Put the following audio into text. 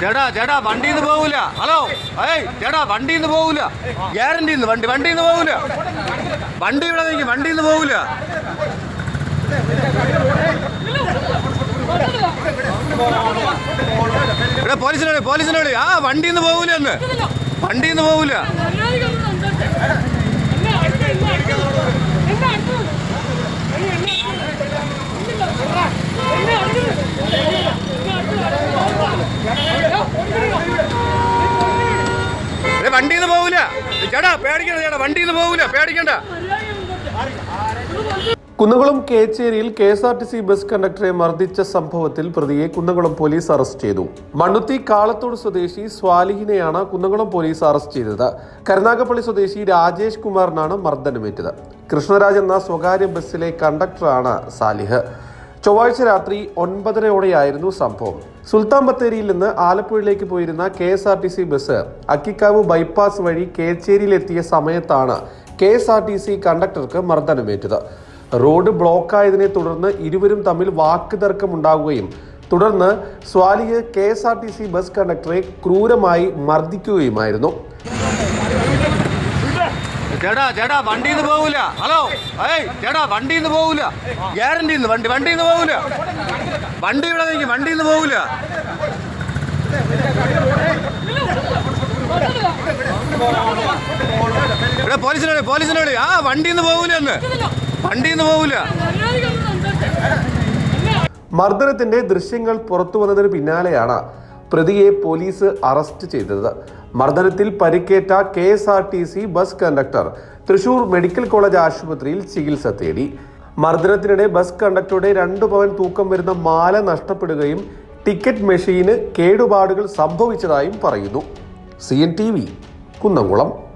ചേട്ടാ വണ്ടിയിൽ വണ്ടിന്ന് പോകൂല ഹലോ ഏയ് ചേടാ വണ്ടിയിൽ വണ്ടിന്ന് പോകൂല ഗ്യാരണ്ടി നിന്ന് വണ്ടി വണ്ടിന്ന് പോകൂല വണ്ടി ഇവിടെ നിൽക്കും വണ്ടിന്ന് പോകൂല ഇവിടെ പോലീസിനോട് പോലീസിനോട്. ആ വണ്ടിന്ന് പോകൂല എന്ന് വണ്ടിന്ന് പോകൂല വണ്ടിന്ന് പോകൂല ചേട്ടാ പേടിക്കണ്ട ചേട്ടാ വണ്ടിന്ന് പോകൂല പേടിക്കണ്ട. Kunnamkulam കേച്ചേരിയിൽ K S R T C bus കണ്ടക്ടറെ മർദ്ദിച്ച സംഭവത്തിൽ പ്രതിയെ കുന്നംകുളം പോലീസ് അറസ്റ്റ് ചെയ്തു. മണ്ണുത്തി കാളത്തോട് സ്വദേശി സ്വാലിഹിനെയാണ് കുന്നംകുളം പോലീസ് അറസ്റ്റ് ചെയ്തത്. കരുനാഗപ്പള്ളി സ്വദേശി രാജേഷ് കുമാറിനാണ് മർദ്ദനമേറ്റത്. കൃഷ്ണരാജ് എന്ന സ്വകാര്യ ബസ്സിലെ കണ്ടക്ടറാണ് സാലിഹ് ചൊവ്വാഴ്ച രാത്രി ഒൻപതരയോടെയായിരുന്നു സംഭവം. സുൽത്താൻ ബത്തേരിയിൽ നിന്ന് ആലപ്പുഴയിലേക്ക് പോയിരുന്ന K S R T C bus Akkikkavu bypass വഴി കേച്ചേരിയിലെത്തിയ സമയത്താണ് K S R T C കണ്ടക്ടർക്ക് മർദ്ദനമേറ്റത്. റോഡ് ബ്ലോക്കായതിനെ തുടർന്ന് ഇരുവരും തമ്മിൽ വാക്കുതർക്കമുണ്ടാകുകയും തുടർന്ന് Swaliya K S R T C bus കണ്ടക്ടറെ ക്രൂരമായി മർദ്ദിക്കുകയുമായിരുന്നു. ചേട്ടാ ചേട്ടാ വണ്ടിന്ന് പോകൂല ഹലോ ഏയ് ചേട്ടാ വണ്ടിന്ന് പോകൂല ഗ്യാരണ്ടി വണ്ടി വണ്ടിന്ന് പോകൂല വണ്ടി ഇവിടെ നിൽക്കും വണ്ടിന്ന് പോകൂല ഇവിടെ പോലീസിനോട് പോലീസിനോട് ആ വണ്ടിന്ന് പോകൂല എന്ന് വണ്ടിന്ന് പോകൂല മർദ്ദനത്തിന്റെ ദൃശ്യങ്ങൾ പുറത്തു വന്നതിന് പിന്നാലെയാണ് പ്രതിയെ പോലീസ് അറസ്റ്റ് ചെയ്തത്. മർദ്ദനത്തിൽ പരിക്കേറ്റ K S R T C bus conductor Thrissur medical college ആശുപത്രിയിൽ ചികിത്സ തേടി. മർദ്ദനത്തിനിടെ ബസ് കണ്ടക്ടറുടെ രണ്ടു പവൻ തൂക്കം വരുന്ന മാല നഷ്ടപ്പെടുകയും ടിക്കറ്റ് മെഷീന് കേടുപാടുകൾ സംഭവിച്ചതായും പറയുന്നു. C N T V Kunnamkulam.